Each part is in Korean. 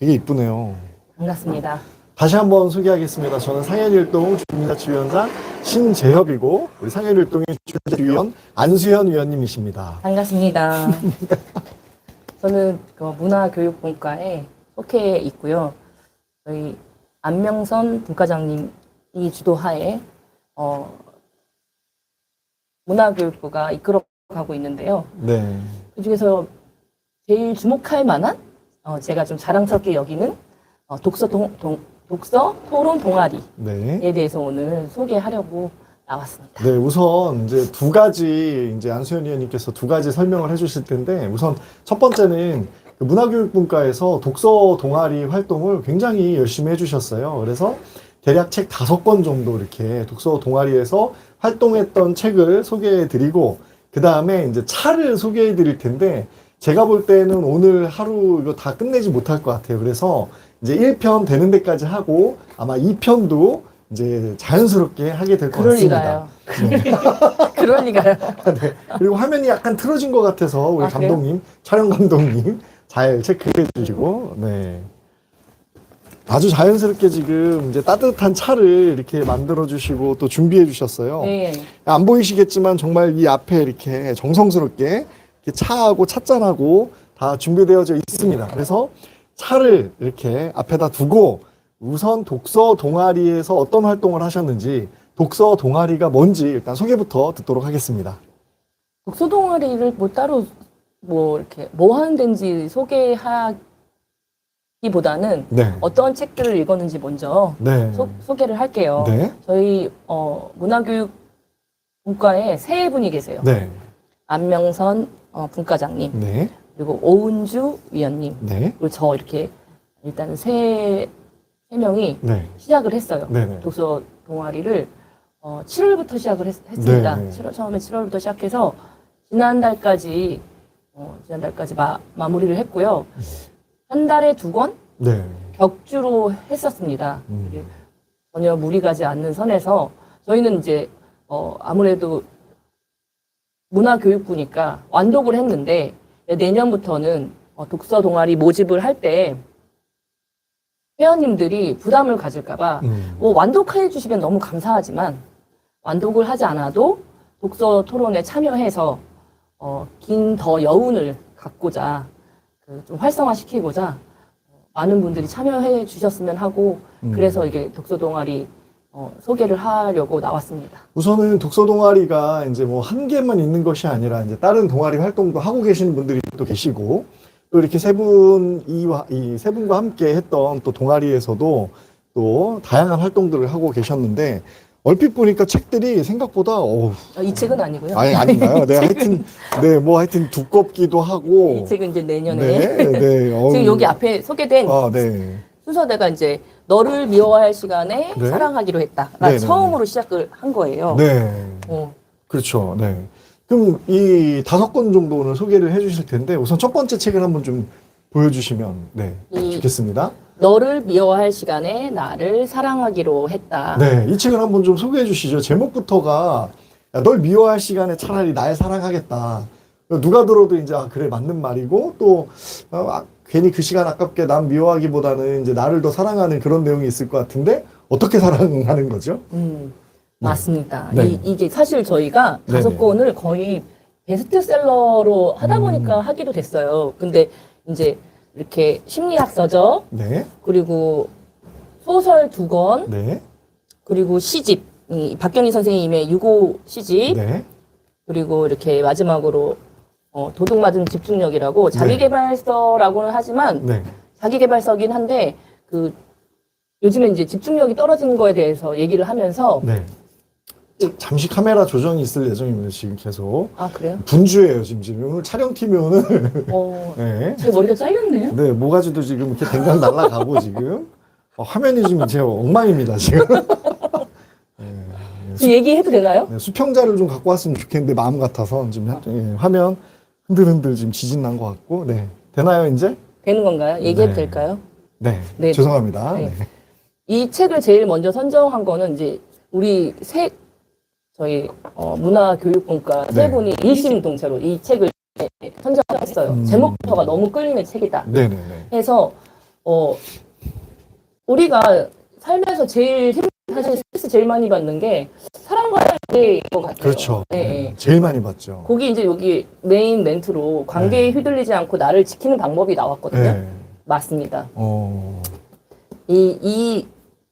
되게 이쁘네요. 반갑습니다. 다시 한번 소개하겠습니다. 저는 상해일동 주민자치위원장 신재협이고 우리 상해일동의 주민자치위원 안수현 위원님이십니다. 반갑습니다. 저는 그 문화교육분과에 속해 있고요. 저희 안명선 분과장님이 주도하에 어, 문화교육부가 이끌어가고 있는데요. 네. 그 중에서 제일 주목할 만한 어, 제가 좀 자랑스럽게 여기는 어, 독서 동, 동- 독서 토론 동아리에 네. 대해서 오늘 소개하려고 나왔습니다. 네, 우선 이제 두 가지 이제 안수현 위원님께서 두 가지 설명을 해주실 텐데 우선 첫 번째는 그 문화교육분과에서 독서 동아리 활동을 굉장히 열심히 해주셨어요. 그래서 대략 책 다섯 권 정도 이렇게 독서 동아리에서 활동했던 책을 소개해드리고 그 다음에 이제 차를 소개해드릴 텐데 제가 볼 때는 오늘 하루 이거 다 끝내지 못할 것 같아요. 그래서 이제 1편 되는 데까지 하고 아마 2편도 이제 자연스럽게 하게 될 것 그럴 같습니다. 리가요. 그럴 리가요. 네. 그리고 화면이 약간 틀어진 것 같아서 우리 아, 그래요? 감독님, 촬영 감독님 잘 체크해 주시고, 네. 아주 자연스럽게 지금 이제 따뜻한 차를 이렇게 만들어 주시고 또 준비해 주셨어요. 네. 안 보이시겠지만 정말 이 앞에 이렇게 정성스럽게 차하고 찻잔하고 다 준비되어져 있습니다. 그래서 차를 이렇게 앞에다 두고 우선 독서 동아리에서 어떤 활동을 하셨는지 독서 동아리가 뭔지 일단 소개부터 듣도록 하겠습니다. 독서 동아리를 뭐 따로 뭐 이렇게 뭐 하는 데인지 소개하기보다는 네. 어떤 책들을 읽었는지 먼저 네. 소, 소개를 할게요. 네. 저희 어, 문화교육 분과에 세 분이 계세요. 네. 안명선 어, 분과장님 네. 그리고 오은주 위원님 네. 그리고 저 이렇게 일단 세, 세 명이 네. 시작을 했어요. 네네. 독서 동아리를 어, 7월부터 시작을 했, 습니다 네. 7월, 처음에 7월부터 시작해서 지난달까지 어, 지난달까지 마, 마무리를 했고요. 한 달에 두 권 네. 격주로 했었습니다. 음. 전혀 무리 가지 않는 선에서 저희는 이제 어, 아무래도 문화교육부니까 완독을 했는데 내년부터는 어, 독서 동아리 모집을 할 때 회원님들이 부담을 가질까봐 음. 뭐 완독해 주시면 너무 감사하지만 완독을 하지 않아도 독서 토론에 참여해서 어, 긴 더 여운을 갖고자 그 좀 활성화시키고자 어, 많은 분들이 참여해 주셨으면 하고 음. 그래서 이게 독서 동아리 어, 소개를 하려고 나왔습니다. 우선은 독서 동아리가 이제 뭐 한 개만 있는 것이 아니라 이제 다른 동아리 활동도 하고 계시는 분들이 또 계시고 또 이렇게 세 분, 이세 분과 함께 했던 또 동아리에서도 또 다양한 활동들을 하고 계셨는데 얼핏 보니까 책들이 생각보다 어우, 어, 이 책은 아니고요. 아니, 아닌가요? 네, 하여튼, 네, 뭐 하여튼 두껍기도 하고. 이 책은 이제 내년에 네, 네. 어우. 지금 여기 앞에 소개된 아, 네. 순서대가 이제 너를 미워할 시간에 네. 사랑하기로 했다. 네, 네, 처음으로 시작을 한 거예요. 네. 어, 그렇죠. 네. 그럼 이 다섯 권 정도 오늘 소개를 해 주실 텐데 우선 첫 번째 책을 한번 좀 보여주시면 네, 이- 좋겠습니다. 너를 미워할 시간에 나를 사랑하기로 했다. 네, 이 책을 한번 좀 소개해 주시죠. 제목부터가 야, 널 미워할 시간에 차라리 날 사랑하겠다. 누가 들어도 이제 아, 그래 맞는 말이고 또 어, 아, 괜히 그 시간 아깝게 남 미워하기보다는 이제 나를 더 사랑하는 그런 내용이 있을 것 같은데 어떻게 사랑하는 거죠? 음, 맞습니다. 네. 이, 이게 사실 저희가 네네. 다섯 권을 거의 베스트셀러로 하다 음. 보니까 하기도 됐어요. 근데 이제 이렇게 심리학 서적 네, 그리고 소설 두 권, 네, 그리고 시집, 이 박경희 선생님의 유고 시집, 네, 그리고 이렇게 마지막으로 어, 도둑맞은 집중력이라고 자기개발서라고는 하지만 네. 자기개발서긴 한데 그 요즘에 이제 집중력이 떨어진 거에 대해서 얘기를 하면서 네. 자- 잠시 카메라 조정이 있을 예정입니다. 지금 계속 아 그래요? 분주해요. 지금 지금 오늘 촬영팀이 오늘 어, 네, 제 머리가 잘렸네요. 네 모가지도 지금 이렇게 댕강 날라가고 지금 어, 화면이 지금 제 엉망입니다. 지금 지금 얘기해도 되나요? 네, 수평자를 좀 갖고 왔으면 좋겠는데 마음 같아서 지금 하- 예, 화면 흔들흔들 지금 지진 난 것 같고 네 되나요 이제? 되는 건가요? 얘기해도 네. 될까요? 네, 네. 죄송합니다. 네. 네. 이 책을 제일 먼저 선정한 거는 이제 우리 세 저희 어, 문화교육분과 세 네. 분이 일심 동체로 이 책을 선정했어요. 음. 제목부터가 너무 끌리는 책이다. 네, 네, 네. 해서 어, 우리가 살면서 제일 힘, 사실 스트레스 제일 많이 받는 게 사람과의 관계인 것 같아요. 그렇죠. 네, 네. 제일 많이 봤죠. 거기 이제 여기 메인 멘트로 관계에 휘둘리지 않고 나를 지키는 방법이 나왔거든요. 네. 맞습니다. 어, 이, 이,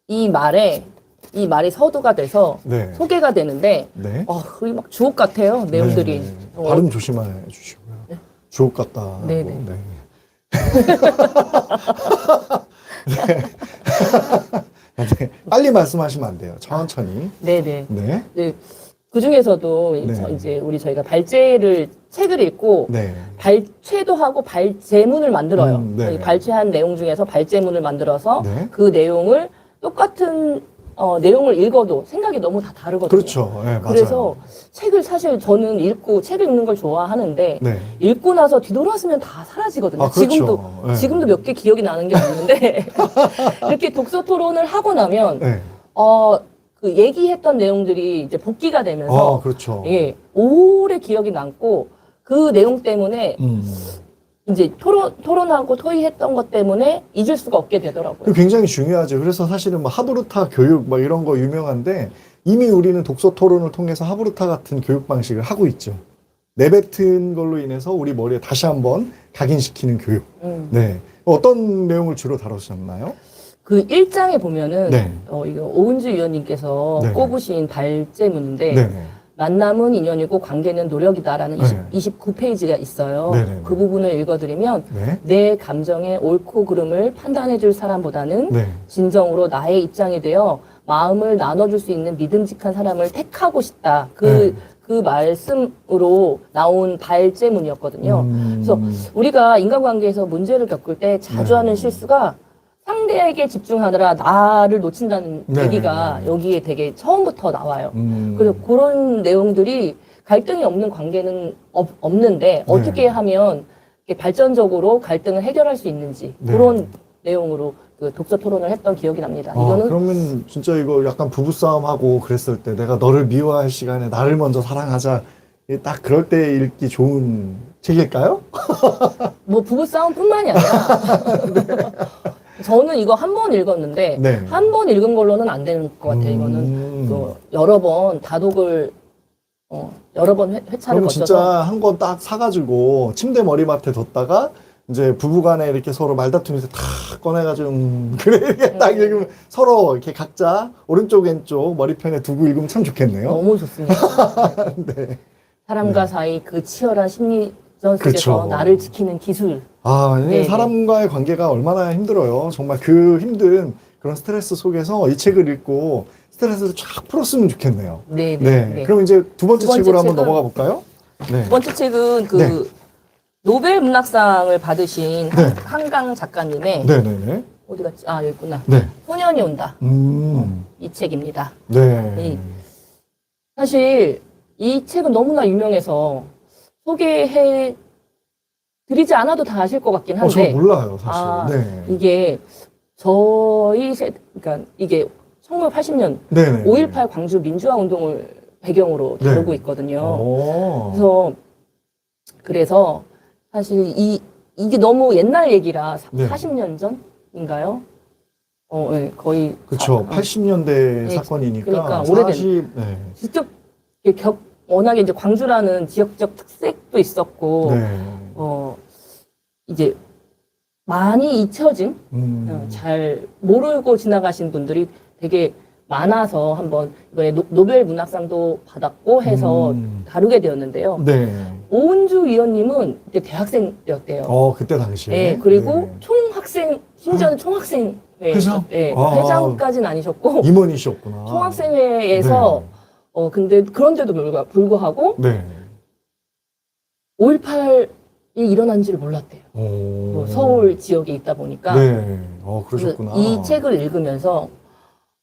이 말에, 이 말이 서두가 돼서 네. 소개가 되는데, 네. 어, 거의 막 주옥 같아요, 내용들이. 네. 어, 발음 조심해 주시고요. 주옥 같다. 네, 네. 네. 네. 네. 빨리 말씀하시면 안 돼요. 천천히. 네네. 네. 네. 그 중에서도 네. 이제 우리 저희가 발제를 책을 읽고 네. 발췌도 하고 발제문을 만들어요. 음, 네. 이 발췌한 내용 중에서 발제문을 만들어서 네. 그 내용을 똑같은 어, 내용을 읽어도 생각이 너무 다 다르거든요. 그렇죠. 네. 그래서 책을 사실 저는 읽고 책을 읽는 걸 좋아하는데 네. 읽고 나서 뒤돌아서면 다 사라지거든요. 아, 그렇죠. 지금도 네. 지금도 몇 개 기억이 나는 게 없는데 이렇게 독서 토론을 하고 나면 네. 어 그 얘기했던 내용들이 이제 복기가 되면서 아, 그렇죠. 예 오래 기억이 남고 그 내용 때문에 음. 이제 토론 토론하고 토의했던 것 때문에 잊을 수가 없게 되더라고요. 그 굉장히 중요하죠. 그래서 사실은 뭐 하브루타 교육 막 이런 거 유명한데 이미 우리는 독서 토론을 통해서 하브루타 같은 교육 방식을 하고 있죠. 내뱉은 걸로 인해서 우리 머리에 다시 한번 각인시키는 교육. 음. 네. 어떤 내용을 주로 다루셨나요? 그 1장에 보면은 네. 어 이거 오은주 위원님께서 네. 꼽으신 발제문인데 네. 만남은 인연이고 관계는 노력이다라는 네. 20, 29페이지가 있어요. 네네네. 그 부분을 읽어드리면 네. 내 감정의 옳고 그름을 판단해줄 사람보다는 네. 진정으로 나의 입장이 되어 마음을 나눠줄 수 있는 믿음직한 사람을 택하고 싶다. 그, 네. 그 말씀으로 나온 발제문이었거든요. 음. 그래서 우리가 인간관계에서 문제를 겪을 때 자주 네. 하는 실수가 상대에게 집중하느라 나를 놓친다는 네. 얘기가 여기에 되게 처음부터 나와요. 음. 그래서 그런 내용들이 갈등이 없는 관계는 없, 없는데 어떻게 하면 발전적으로 갈등을 해결할 수 있는지 네. 그런 내용으로 그 독서 토론을 했던 기억이 납니다. 아, 이거는 그러면 진짜 이거 약간 부부 싸움하고 그랬을 때 내가 너를 미워할 시간에 나를 먼저 사랑하자. 딱 그럴 때 읽기 좋은 책일까요? 뭐 부부 싸움뿐만이 아니라 저는 이거 한 번 읽었는데 네. 한 번 읽은 걸로는 안 되는 것 같아요. 이거는 음. 또 여러 번 다독을 어, 여러 번 회, 회차를 거쳐서 진짜 한 권 딱 사가지고 침대 머리맡에 뒀다가 이제 부부간에 이렇게 서로 말다툼에서 탁 꺼내가지고 음, 그래 이렇게 딱 네. 읽으면 서로 이렇게 각자 오른쪽 왼쪽 머리편에 두고 읽으면 참 좋겠네요. 너무 좋습니다. 네. 사람과 사이 그 치열한 심리 전 속에서 그쵸. 나를 지키는 기술. 아, 네, 사람과의 관계가 얼마나 힘들어요. 정말 그 힘든 그런 스트레스 속에서 이 책을 읽고 스트레스를 쫙 풀었으면 좋겠네요. 네, 네. 네. 네. 그럼 이제 두 번째, 두 번째 책으로 한번 책은- 넘어가 볼까요? 네. 두 번째 책은 그 네. 노벨 문학상을 받으신 네. 한강 작가님의 네 네 네. 어디 갔지? 아 여기 있구나. 네. 소년이 온다. 음. 이 책입니다. 네. 이 사실 이 책은 너무나 유명해서 소개해 드리지 않아도 다 아실 것 같긴 어, 저 한데 몰라요, 사실. 아, 네. 이게 저희 세 그러니까 이게 1980년 네네. 5.18 광주 민주화 운동을 배경으로 네. 다루고 있거든요. 오. 그래서 그래서 사실 이 이게 너무 옛날 얘기라 사- 네. 40년 전인가요? 어, 예, 거의 그쵸. 사- 어, 80년대 네, 사건이니까. 그러니까 오래된- 40, 네. 직접 이렇게 격 워낙에 이제 광주라는 지역적 특색도 있었고 네. 어 이제 많이 잊혀진 음. 어, 잘 모르고 지나가신 분들이 되게 많아서 한번 이번에 노- 노벨 문학상도 받았고 해서 음. 다루게 되었는데요. 네. 오은주 위원님은 그때 대학생 때였대요. 어, 그때 당시에. 네, 그리고 네. 총학생 심지어는 총학생 회장? 네, 아. 회장까지는 아니셨고 임원이셨구나. 총학생회에서 어 근데 그런데도 불구- 불구하고 네. 5.18이 일어난 지를 몰랐대요. 네. 오. 뭐 서울 지역에 있다 보니까 네. 어, 그러셨구나. 이 책을 읽으면서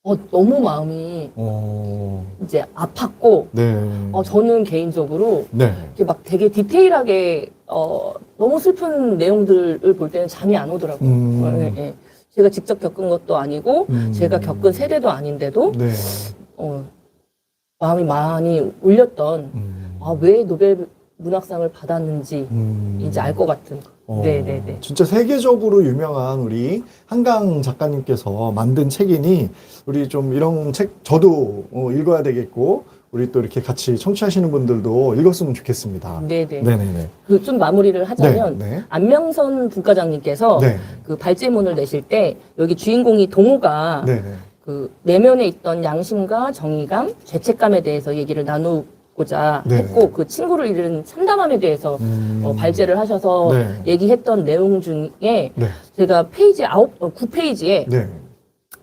어, 너무 마음이 어. 이제 아팠고 네. 어, 저는 개인적으로 네. 이렇게 막 되게 디테일하게 어, 너무 슬픈 내용들을 볼 때는 잠이 안 오더라고요. 음. 어, 예, 예. 제가 직접 겪은 것도 아니고 음. 제가 겪은 세대도 아닌데도 네. 어, 마음이 많이 울렸던 음. 아, 왜 노벨 문학상을 받았는지 음. 이제 알 것 같은 어, 네, 네, 네. 진짜 세계적으로 유명한 우리 한강 작가님께서 만든 책이니 우리 좀 이런 책 저도 어, 읽어야 되겠고 우리 또 이렇게 같이 청취하시는 분들도 읽었으면 좋겠습니다. 네네. 네네네. 그 좀 마무리를 하자면 네, 네. 안명선 분과장님께서 네. 그 발제문을 내실 때 여기 주인공이 동호가 네네. 그 내면에 있던 양심과 정의감, 죄책감에 대해서 얘기를 나누고자 네. 했고 그 친구를 잃은 참담함에 대해서 음. 어, 발제를 하셔서 네. 얘기했던 내용 중에 네. 제가 페이지 아홉 어, 9페이지에 네.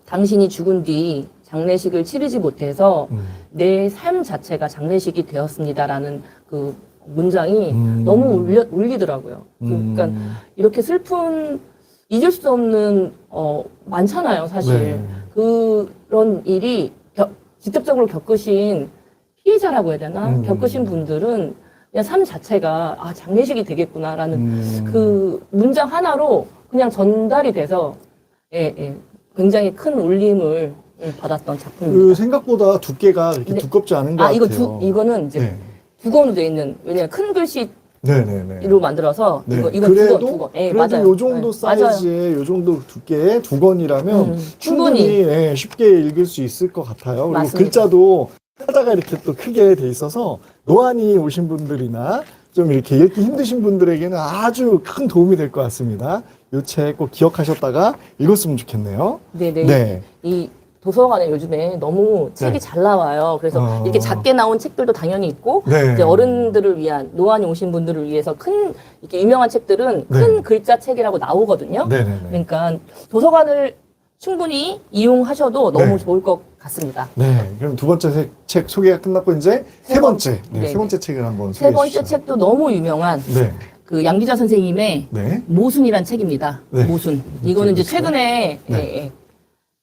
당신이 죽은 뒤 장례식을 치르지 못해서 음. 내삶 자체가 장례식이 되었습니다라는 그 문장이 음. 너무 울려, 울리더라고요. 그러니까 음. 이렇게 슬픈 잊을 수 없는 어 많잖아요, 사실. 네. 그런 일이 겨- 직접적으로 겪으신 피해자라고 해야 되나? 음. 겪으신 분들은 그냥 삶 자체가 아 장례식이 되겠구나라는 음. 그 문장 하나로 그냥 전달이 돼서 예, 예. 굉장히 큰 울림을 예, 받았던 그 작품입니다. 생각보다 두께가 이렇게 네. 두껍지 않은 것 아 이거 같아요. 두 이거는 이제 네. 두 권으로 돼 있는 왜냐면 큰 글씨 로 네네네. 만들어서 네. 이거 이거 두 그래도 권, 두 권. 예, 그래도 맞아요. 요 정도 예. 사이즈의 요 정도 두께의 두 권이라면 음, 충분히 충분히. 예, 쉽게 읽을 수 있을 것 같아요. 그리고 맞습니다. 글자도 하다가 이렇게 또 크게 돼 있어서 노안이 오신 분들이나 좀 이렇게 읽기 힘드신 분들에게는 아주 큰 도움이 될 것 같습니다. 이책꼭 기억하셨다가 읽었으면 좋겠네요. 네네. 네. 이 도서관에 요즘에 너무 책이 네. 잘 나와요. 그래서 어. 이렇게 작게 나온 책들도 당연히 있고 네. 이제 어른들을 위한 노안이 오신 분들을 위해서 큰 이렇게 유명한 책들은 네. 큰 글자 책이라고 나오거든요. 네 네 네. 그러니까 도서관을 충분히 이용하셔도 너무 네. 좋을 것 같습니다. 네. 그럼 두 번째 책, 책 소개가 끝났고 이제 세 세 번- 번째, 네, 네, 세 번째 책을 한번 세 소개해 번째 주시죠. 책도 너무 유명한 네. 그 양기자 선생님의 네. 모순이란 책입니다. 네. 모순. 이거는 이제. 최근에 네. 예, 예.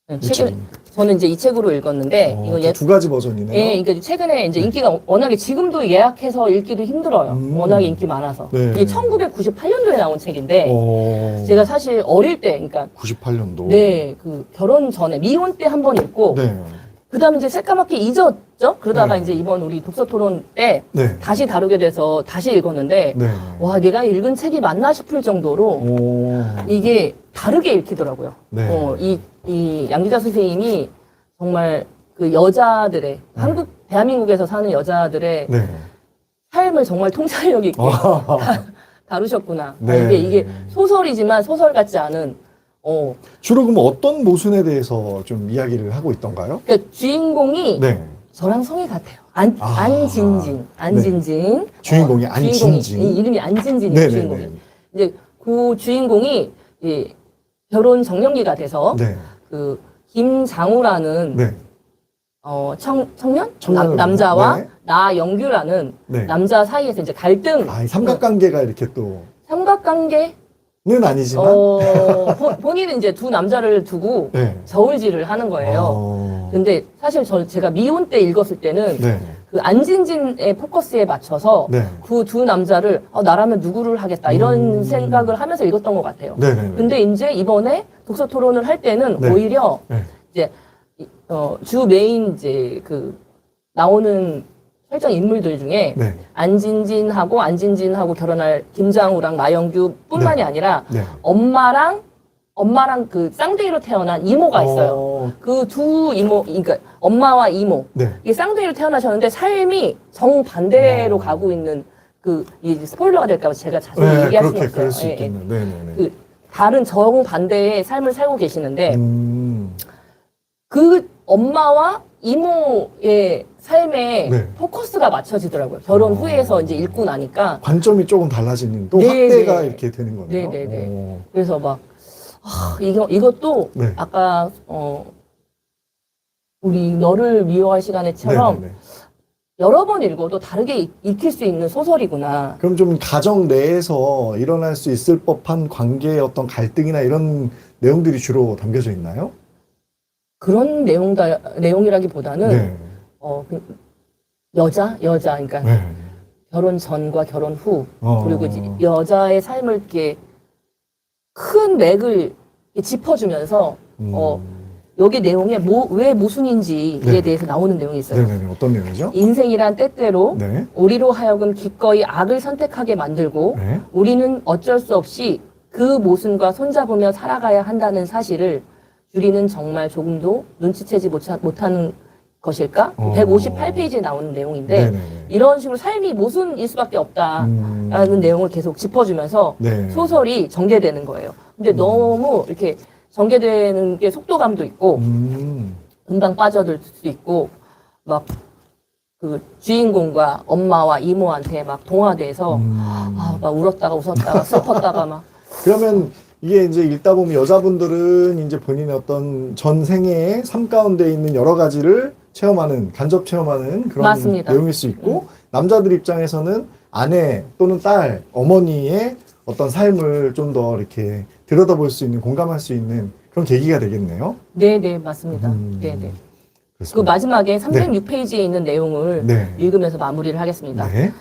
네, 이 최근 책. 저는 이제 이 책으로 읽었는데 어, 이거 또 예, 두 가지 버전이네요. 예, 그러니까 최근에 이제 인기가 워낙에 지금도 예약해서 읽기도 힘들어요. 음. 워낙에 인기 많아서. 네. 이게 1998년도에 나온 책인데 어, 제가 사실 어릴 때, 그러니까 98년도. 네, 그 결혼 전에 미혼 때 한 번 읽고 네. 그다음에 이제 새까맣게 잊었죠. 그러다가 네. 이제 이번 우리 독서 토론 때 네. 다시 다루게 돼서 다시 읽었는데 네. 와, 내가 읽은 책이 맞나 싶을 정도로 오. 이게 다르게 읽히더라고요. 네. 어, 이, 이 양기자 선생님이 정말 그 여자들의 한국 대한민국에서 사는 여자들의 네. 삶을 정말 통찰력 있게 아, 다루셨구나. 네. 이게 이게 소설이지만 소설 같지 않은 어 주로 그럼 어떤 모순에 대해서 좀 이야기를 하고 있던가요? 그러니까 주인공이 네. 저랑 성이 같아요. 안 아. 안진진 안진진 주인공이 어, 안진진. 주인공이, 이 이름이 안진진이에요. 네네네. 주인공이 이제 그 주인공이 이 결혼 정년기가 돼서 네. 그 김장우라는 네. 어, 청, 청년? 청년을 남, 자와 네. 나영규라는 네. 남자 사이에서 이제 갈등, 아, 이 삼각관계가 이렇게 또. 삼각관계는 는 아니지만. 어, 본- 본인은 이제 두 남자를 두고 네. 저울질을 하는 거예요. 어. 근데 사실 저 제가 미혼 때 읽었을 때는 네. 그 안진진의 포커스에 맞춰서 네. 그 두 남자를 어, 나라면 누구를 하겠다 이런 음. 생각을 하면서 읽었던 것 같아요. 네네. 근데 이제 이번에 독서 토론을 할 때는 네. 오히려 네. 이제 이- 어, 주 메인 이제 그 나오는 설정 인물들 중에 네. 안진진하고 안진진하고 결혼할 김장우랑 나영규뿐만이 아니라 네. 엄마랑 엄마랑 그 쌍둥이로 태어난 이모가 있어요. 어, 그 두 이모, 그러니까 엄마와 이모 네. 이게 쌍둥이로 태어나셨는데 삶이 정 반대로 어. 가고 있는 그 이 스포일러가 될까봐 제가 자세히 네, 얘기할 수는 그렇게 없어요. 그럴 수 예, 예. 있겠네요. 네 네 네. 그 다른 정 반대의 삶을 살고 계시는데 음. 그 엄마와 이모의 삶에 네. 포커스가 맞춰지더라고요. 결혼 어. 후에서 이제 읽고 나니까. 관점이 조금 달라지는 또 네, 확대가 네. 이렇게 되는 거네요. 네, 네, 네. 오. 그래서 막, 아, 이거, 이것도 네. 아까, 어, 우리 너를 미워할 시간에처럼 네, 네, 네. 여러 번 읽어도 다르게 읽- 읽힐 수 있는 소설이구나. 그럼 좀 가정 내에서 일어날 수 있을 법한 관계의 어떤 갈등이나 이런 내용들이 주로 담겨져 있나요? 그런 내용 다, 내용이라기보다는, 네. 어, 그 여자? 여자. 그러니까 네. 결혼 전과 결혼 후. 어. 그리고 여자의 삶을 이렇게 큰 맥을 짚어주면서 음. 어, 여기 내용에 뭐, 왜 모순인지에 네. 대해서 나오는 내용이 있어요. 네네네. 어떤 내용이죠? 인생이란 때때로 네. 우리로 하여금 기꺼이 악을 선택하게 만들고 네. 우리는 어쩔 수 없이 그 모순과 손잡으며 살아가야 한다는 사실을 주리는 정말 조금도 눈치채지 못하, 못하는 것일까? 어. 158페이지에 나오는 내용인데 네네네. 이런 식으로 삶이 모순일 수밖에 없다라는 음. 내용을 계속 짚어주면서 네. 소설이 전개되는 거예요. 근데 너무 이렇게 전개되는 게 속도감도 있고 음. 금방 빠져들 수 있고 막 그 주인공과 엄마와 이모한테 막 동화돼서 음. 아, 막 울었다가 웃었다가 슬펐다가 막 그러면 이게 이제 읽다 보면 여자분들은 이제 본인의 어떤 전 생애의 삶 가운데 있는 여러 가지를 체험하는, 간접 체험하는 그런 맞습니다. 내용일 수 있고, 남자들 입장에서는 아내 또는 딸, 어머니의 어떤 삶을 좀 더 이렇게 들여다볼 수 있는, 공감할 수 있는 그런 계기가 되겠네요. 네 네 맞습니다. 음. 네 네. 그 그렇습니다. 마지막에 306페이지에 있는 내용을 네. 읽으면서 마무리를 하겠습니다. 네.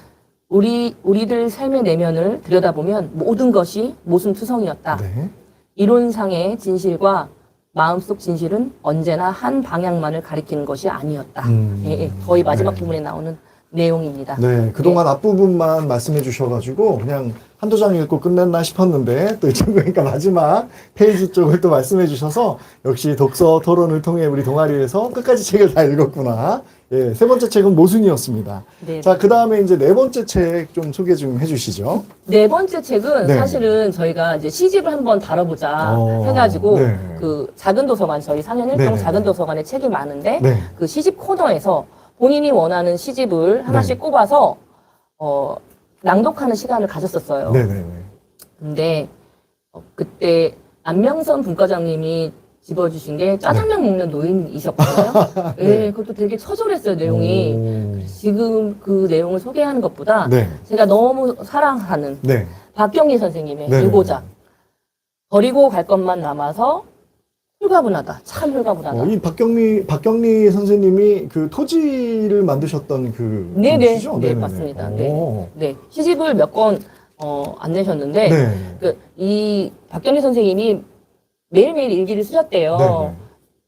우리 우리들 삶의 내면을 들여다보면 모든 것이 모순투성이었다. 네. 이론상의 진실과 마음속 진실은 언제나 한 방향만을 가리키는 것이 아니었다. 음. 예, 예, 거의 마지막 네. 부분에 나오는 내용입니다. 네, 그동안 앞부분만 말씀해 주셔가지고 그냥 한두 장 읽고 끝냈나 싶었는데 또 이쪽 그러니까 마지막 페이지 쪽을 또 말씀해 주셔서 역시 독서 토론을 통해 우리 동아리에서 끝까지 책을 다 읽었구나. 예, 세 번째 책은 모순이었습니다. 네. 자, 그 다음에 이제 네 번째 책 좀 소개 좀 해주시죠. 네 번째 책은 네. 사실은 저희가 이제 시집을 한번 다뤄보자 어, 해가지고 네. 그 작은 도서관 저희 상현 일동 네. 작은 도서관에 책이 많은데 네. 그 시집 코너에서 본인이 원하는 시집을 하나씩 꼽아서 어 낭독하는 시간을 가졌었어요. 네네네. 근데 어, 그때 안명선 분과장님이 집어주신 게 짜장면 먹는 노인이셨거든요. 네. 그것도 되게 처절했어요 내용이. 오. 지금 그 내용을 소개하는 것보다 네. 제가 너무 사랑하는 네. 박경리 선생님의 네. 일고작 버리고 갈 것만 남아서 홀가분하다. 참 홀가분하다. 어, 이 박경리, 박경리 선생님이 그 토지를 만드셨던 그. 네네. 분이시죠? 네, 네네네. 맞습니다. 오. 네 시집을 몇 권 어, 안 내셨는데 네. 그, 이 박경리 선생님이 매일매일 일기를 쓰셨대요. 네 네.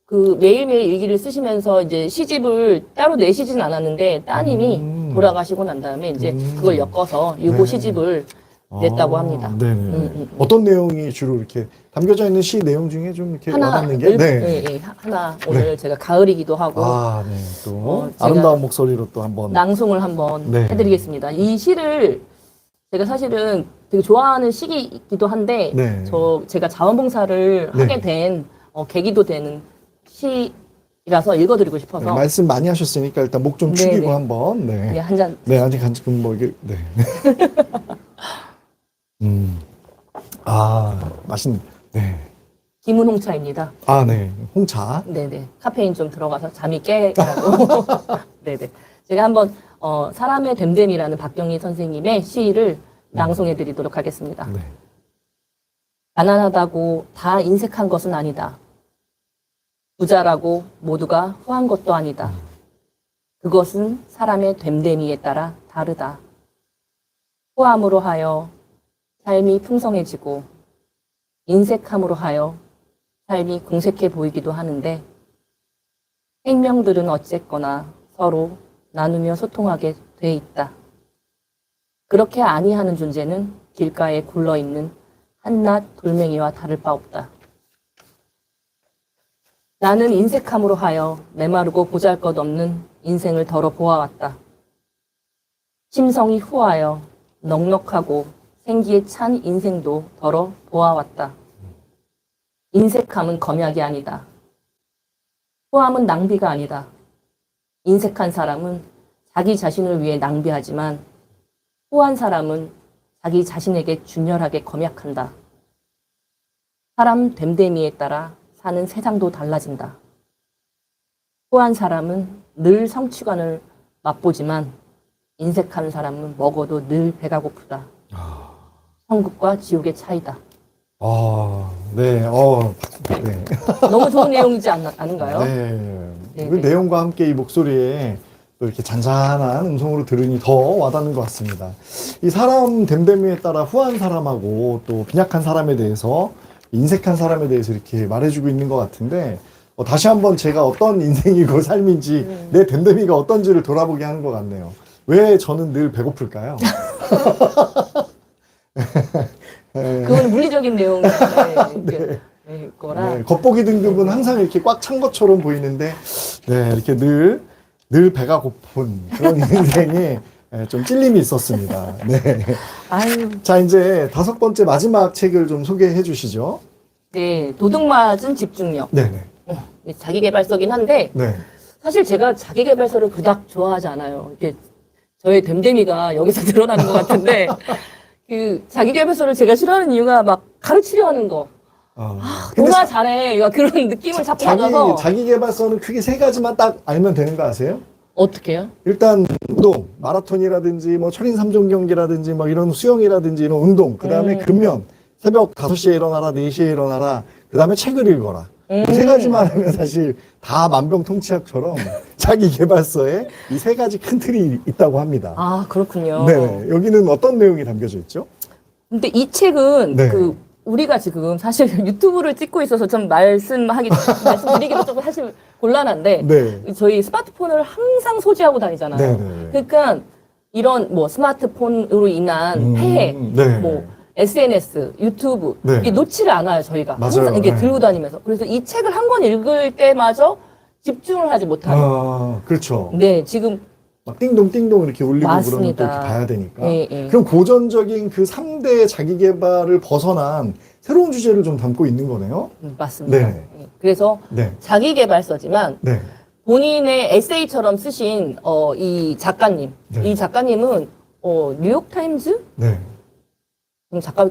그 매일매일 일기를 쓰시면서 이제 시집을 따로 내시진 않았는데 따님이 음. 돌아가시고 난 다음에 이제 음. 그걸 엮어서 유고 네. 시집을 냈다고 아, 합니다. 네네. 음, 음. 어떤 내용이 주로 이렇게 담겨져 있는 시 내용 중에 좀 이렇게 하나 와닿는 게? 일- 네. 예, 예, 하- 하나 오늘 제가 가을이기도 하고 아, 네. 또 어, 아름다운 목소리로 또 한번. 낭송을 한번 네. 해드리겠습니다. 이 시를 제가 사실은 되게 좋아하는 시기이기도 한데 네. 저 제가 자원봉사를 네. 하게 된 어, 계기도 되는 시라서 읽어드리고 네, 싶어서 말씀 많이 하셨으니까 일단 목좀 네, 축이고 네. 한번. 네. 네, 한 잔. 네, 아직 한 지금 뭐 이게 네. 음. 아, 맛있네. 네. 김은 홍차입니다. 아, 네. 홍차. 네네. 카페인 좀 들어가서 잠이 깨라고. 네네. 제가 한번 어, 사람의 됨됨이라는 박경리 선생님의 시를 낭송해 드리도록 하겠습니다. 네. 가난하다고 다 인색한 것은 아니다. 부자라고 모두가 후한 것도 아니다. 그것은 사람의 됨됨이에 따라 다르다. 후함으로 하여 삶이 풍성해지고 인색함으로 하여 삶이 궁색해 보이기도 하는데 생명들은 어쨌거나 서로 나누며 소통하게 돼 있다. 그렇게 아니하는 존재는 길가에 굴러 있는 한낱 돌멩이와 다를 바 없다. 나는 인색함으로 하여 메마르고 보잘것없는 인생을 덜어 보아왔다. 심성이 후하여 넉넉하고 생기에 찬 인생도 덜어 보아왔다. 인색함은 검약이 아니다. 후함은 낭비가 아니다. 인색한 사람은 자기 자신을 위해 낭비하지만 후한 사람은 자기 자신에게 준열하게 검약한다. 사람 됨됨이에 따라 사는 세상도 달라진다. 후한 사람은 늘 성취관을 맛보지만 인색한 사람은 먹어도 늘 배가 고프다. 천국과 지옥의 차이다. 아, 네. 어, 네. 너무 좋은 내용이지 않, 않은가요? 네. 네, 그 네. 내용과 함께 이 목소리에 또 이렇게 잔잔한 음성으로 들으니 더 와닿는 것 같습니다. 이 사람 됨됨이에 따라 후한 사람하고 또 빈약한 사람에 대해서 인색한 사람에 대해서 이렇게 말해주고 있는 것 같은데 어, 다시 한번 제가 어떤 인생이고 삶인지 음. 내 댐댐이가 어떤지를 돌아보게 하는 것 같네요. 왜 저는 늘 배고플까요? 네. 그건 물리적인 내용의 네. 네, 거라. 네, 겉보기 등급은 항상 이렇게 꽉 찬 것처럼 보이는데, 네, 이렇게 늘, 늘 배가 고픈 그런 인생에 네, 좀 찔림이 있었습니다. 네. 아유, 자, 이제 다섯 번째 마지막 책을 좀 소개해 주시죠. 네, 도둑맞은 집중력. 네네. 어, 자기개발서긴 한데 네. 사실 제가 자기개발서를 그닥 좋아하지 않아요. 이게 저의 댐댐이가 여기서 드러나는 것 같은데 그 자기개발서를 제가 싫어하는 이유가 막 가르치려 하는 거. 어, 근데 너나 잘해. 막 그런 느낌을 자꾸 자기, 받아서 자기 개발서는 크게 세 가지만 딱 알면 되는 거 아세요? 어떻게요? 일단 운동, 마라톤이라든지 뭐 철인 삼종 경기라든지 뭐 이런 수영이라든지 이런 운동, 그다음에 음. 근면 새벽 5시에 일어나라, 4시에 일어나라. 그다음에 책을 읽어라. 음. 이세 가지만 하면 사실 다 만병통치약처럼 자기 개발서에 이 세 가지 큰 틀이 있다고 합니다. 아 그렇군요. 네. 여기는 어떤 내용이 담겨져 있죠? 근데 이 책은 네. 그 우리가 지금 사실 유튜브를 찍고 있어서 좀 말씀하기 말씀드리기도 조금 사실 곤란한데 네. 저희 스마트폰을 항상 소지하고 다니잖아요. 네, 네. 그러니까 이런 뭐 스마트폰으로 인한 음, 폐해, 네. 뭐 SNS, 유튜브 네. 이게 놓지를 않아요 저희가 맞아요. 항상 이게 네. 들고 다니면서 그래서 이 책을 한 권 읽을 때마저 집중을 하지 못하는. 아, 그렇죠. 네 지금 막 띵동 띵동 이렇게 울리고 그러면 또 맞습니다. 이렇게 봐야 되니까. 예, 예. 그럼 고전적인 그 3대 자기 개발을 벗어난 새로운 주제를 좀 담고 있는 거네요. 음, 맞습니다. 네. 예. 그래서 네. 자기 개발서지만 네. 본인의 에세이처럼 쓰신 어, 이 작가님, 네. 이 작가님은 어, 뉴욕타임즈 네. 음, 작가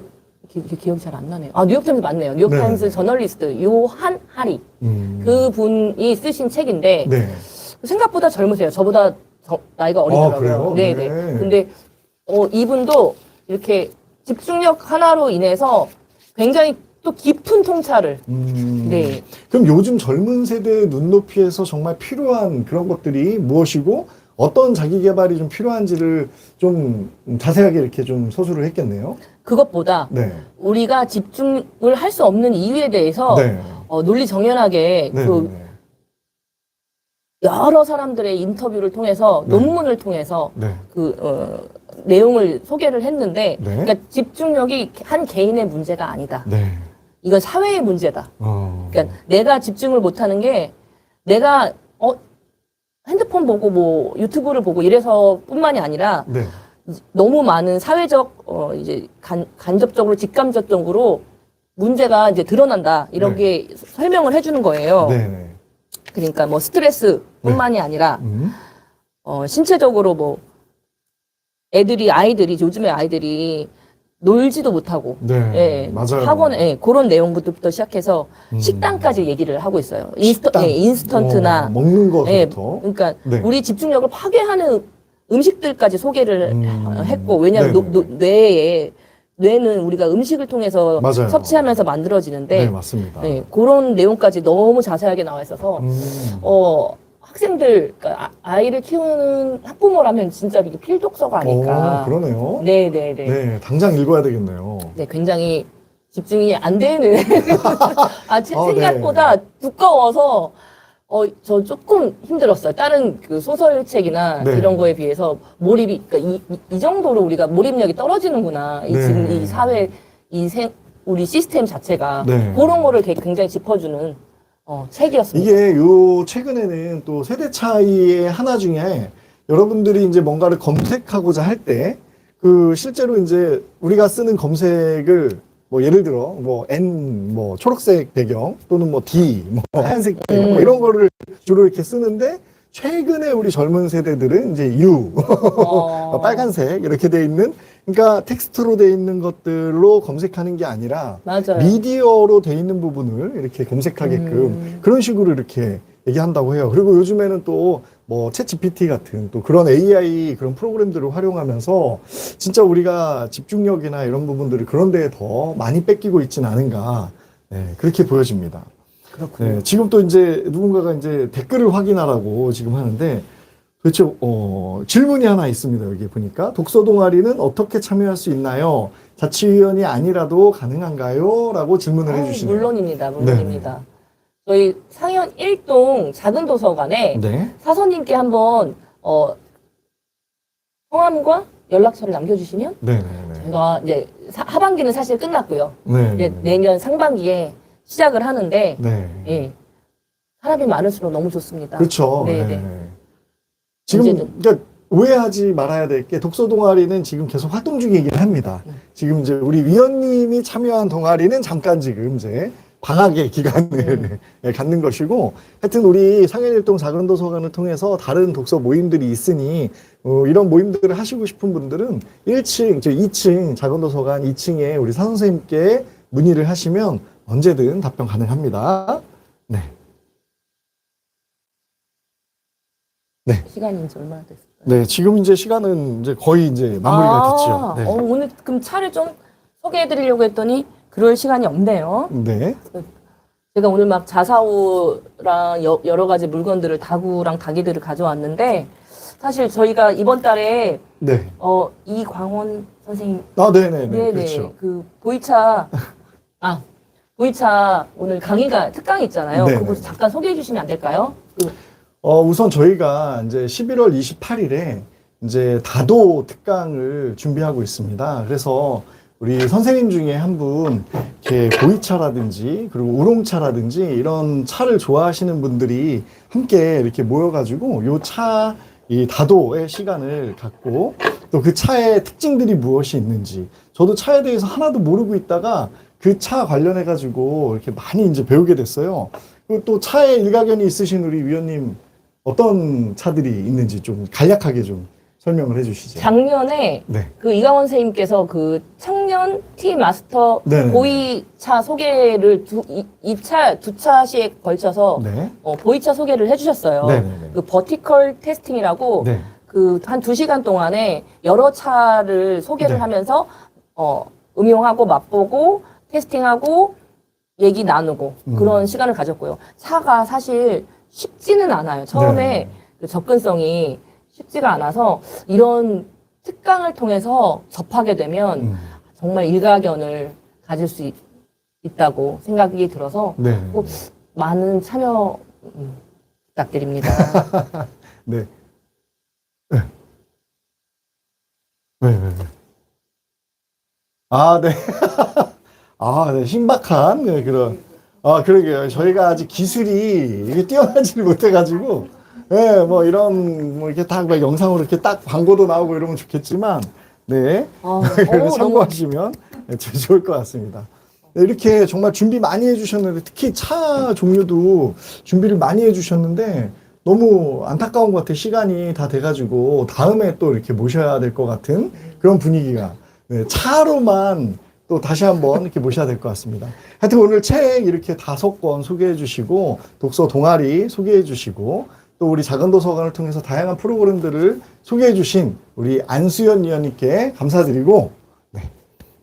기, 기- 기억이 잘 안 나네요. 아 뉴욕타임즈 맞네요. 뉴욕타임즈 네. 저널리스트 요한 하리 음. 그 분이 쓰신 책인데 네. 생각보다 젊으세요. 저보다 저- 나이가 어리더라고요. 그래요? 네, 네. 네. 근데 어, 이분도 이렇게 집중력 하나로 인해서 굉장히 또 깊은 통찰을 음. 네. 그럼 요즘 젊은 세대의 눈높이에서 정말 필요한 그런 것들이 무엇이고 어떤 자기 개발이 좀 필요한지를 좀 자세하게 이렇게 좀 서술을 했겠네요. 그것보다 네. 우리가 집중을 할 수 없는 이유에 대해서 네. 어, 논리 정연하게 네. 그 여러 사람들의 인터뷰를 통해서 네. 논문을 통해서 네. 그 어, 내용을 소개를 했는데 네. 그러니까 집중력이 한 개인의 문제가 아니다. 네. 이건 사회의 문제다. 어. 그러니까 내가 집중을 못하는 게 내가 어 핸드폰 보고 뭐 유튜브를 보고 이래서 뿐만이 아니라 네. 너무 많은 사회적 어 이제 간, 간접적으로 직간접적으로 문제가 이제 드러난다 이런 네. 게 설명을 해주는 거예요. 네. 네. 그러니까 뭐 스트레스뿐만이 아니라 음. 어 신체적으로 뭐 애들이 아이들이 요즘에 아이들이 놀지도 못하고 네. 예, 맞아요. 학원 예, 그런 내용부터 시작해서 음. 식단까지 얘기를 하고 있어요. 인스턴, 식단. 예, 인스턴트나 어, 먹는 예, 것부터. 그러니까 네. 우리 집중력을 파괴하는 음식들까지 소개를 음. 했고 왜냐하면 네네. 노- 노- 뇌에 뇌는 우리가 음식을 통해서 맞아요. 섭취하면서 네, 만들어지는데 맞습니다. 네, 그런 내용까지 너무 자세하게 나와 있어서 음. 어 학생들 그러니까 아- 아이를 키우는 학부모라면 진짜 이게 필독서가 아닐까. 어, 그러네요. 네, 네, 네. 네, 당장 읽어야 되겠네요. 네, 굉장히 집중이 안 되는 아 제- 어, 생각보다 두꺼워서 어 저 조금 힘들었어요. 다른 그 소설책이나 네. 이런 거에 비해서 몰입이 그러니까 이, 이, 이 정도로 우리가 몰입력이 떨어지는구나. 이 네. 지금 이 사회 이 우리 시스템 자체가 네. 그런 거를 게- 굉장히 짚어주는 어, 책이었습니다. 이게 요 최근에는 또 세대 차이의 하나 중에 여러분들이 이제 뭔가를 검색하고자 할 때 그 실제로 이제 우리가 쓰는 검색을 뭐 예를 들어 뭐 N 뭐 초록색 배경 또는 뭐 D 뭐 하얀색 배경 뭐 음. 이런 거를 주로 이렇게 쓰는데 최근에 우리 젊은 세대들은 이제 U 어, 빨간색 이렇게 돼 있는 그러니까 텍스트로 돼 있는 것들로 검색하는 게 아니라 맞아요. 미디어로 돼 있는 부분을 이렇게 검색하게끔 음. 그런 식으로 이렇게 얘기한다고 해요. 그리고 요즘에는 또 뭐 챗GPT 같은 또 그런 AI 그런 프로그램들을 활용하면서 진짜 우리가 집중력이나 이런 부분들을 그런 데에 더 많이 뺏기고 있지는 않은가 네, 그렇게 보여집니다. 그렇군요. 네, 지금 또 이제 누군가가 이제 댓글을 확인하라고 지금 하는데 도대체 어, 질문이 하나 있습니다. 여기 보니까 독서 동아리는 어떻게 참여할 수 있나요? 자치위원이 아니라도 가능한가요? 라고 질문을 아, 해주시네요. 물론입니다, 물론입니다. 저희 상현 1동 작은 도서관에 네. 사서님께 한번 어, 성함과 연락처를 남겨주시면 네 네네. 제가 이제 사- 하반기는 사실 끝났고요. 네. 이제 내년 상반기에 시작을 하는데 네. 예. 사람이 많을수록 너무 좋습니다. 그렇죠. 네, 네. 네. 지금. 그러니까 오해하지 말아야 될 게 독서 동아리는 지금 계속 활동 중이긴 합니다. 음. 지금 이제 우리 위원님이 참여한 동아리는 잠깐 지금 이제 방학의 기간을 음. 예, 갖는 것이고 하여튼 우리 상현일동 작은 도서관을 통해서 다른 독서 모임들이 있으니 어, 이런 모임들을 하시고 싶은 분들은 1층, 저 2층 작은 도서관 2층에 우리 사 선생님께 문의를 하시면 언제든 답변 가능합니다. 네. 시간이 이제 얼마나 됐을까요? 네, 지금 이제 시간은 이제 거의 이제 마무리가 아, 됐죠. 네. 어, 오늘 그럼 차를 좀 소개해드리려고 했더니 그럴 시간이 없네요. 네. 제가 오늘 막 자사오랑 여, 여러 가지 물건들을 다구랑 다기들을 가져왔는데 사실 저희가 이번 달에 네. 어, 이광원 선생님 아, 네네네. 네네 그렇죠. 그 보이차 아 보이차 오늘 강의가 특강이 있잖아요. 네네. 그거 잠깐 소개해 주시면 안 될까요? 그, 어, 우선 저희가 이제 11월 28일에 이제 다도 특강을 준비하고 있습니다. 그래서 우리 선생님 중에 한 분, 이렇게 보이차라든지, 그리고 우롱차라든지, 이런 차를 좋아하시는 분들이 함께 이렇게 모여가지고, 요 차, 이 다도의 시간을 갖고, 또 그 차의 특징들이 무엇이 있는지, 저도 차에 대해서 하나도 모르고 있다가 그 차 관련해가지고 이렇게 많이 이제 배우게 됐어요. 그리고 또 차에 일가견이 있으신 우리 위원님, 어떤 차들이 있는지 좀 간략하게 좀 설명을 해주시죠. 작년에 네. 그 이강원 선생님께서 그 청년 티 마스터 네네. 보이차 소개를 두, 이, 이 차, 두 차 시에 걸쳐서 네. 어, 보이차 소개를 해주셨어요. 네네네. 그 버티컬 테스팅이라고 네. 그한 두 시간 동안에 여러 차를 소개를 네. 하면서 어, 음용하고 맛보고 테스팅하고 얘기 나누고 음. 그런 시간을 가졌고요. 차가 사실 쉽지는 않아요. 처음에 네. 그 접근성이 쉽지가 않아서 이런 특강을 통해서 접하게 되면 음. 정말 일가견을 가질 수 있, 있다고 생각이 들어서 네. 꼭 많은 참여 음, 부탁드립니다. 네. 네. 네, 네, 네. 아, 네. 아, 네. 신박한 네, 그런. 아, 그러게요. 저희가 아직 기술이 이게 뛰어나지를 못해가지고, 네, 뭐 이런, 뭐 이렇게 딱 막 영상으로 이렇게 딱 광고도 나오고 이러면 좋겠지만, 네. 어, 그래서 어, 참고하시면 네, 제일 좋을 것 같습니다. 네, 이렇게 정말 준비 많이 해주셨는데 특히 차 종류도 준비를 많이 해주셨는데 너무 안타까운 것 같아요. 시간이 다 돼가지고 다음에 또 이렇게 모셔야 될 것 같은 그런 분위기가 네, 차로만 또 다시 한번 이렇게 모셔야 될 것 같습니다. 하여튼 오늘 책 이렇게 다섯 권 소개해 주시고 독서 동아리 소개해 주시고 또 우리 작은 도서관을 통해서 다양한 프로그램들을 소개해 주신 우리 안수연 위원님께 감사드리고 네.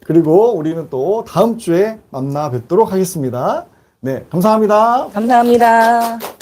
그리고 우리는 또 다음 주에 만나 뵙도록 하겠습니다. 네, 감사합니다. 감사합니다.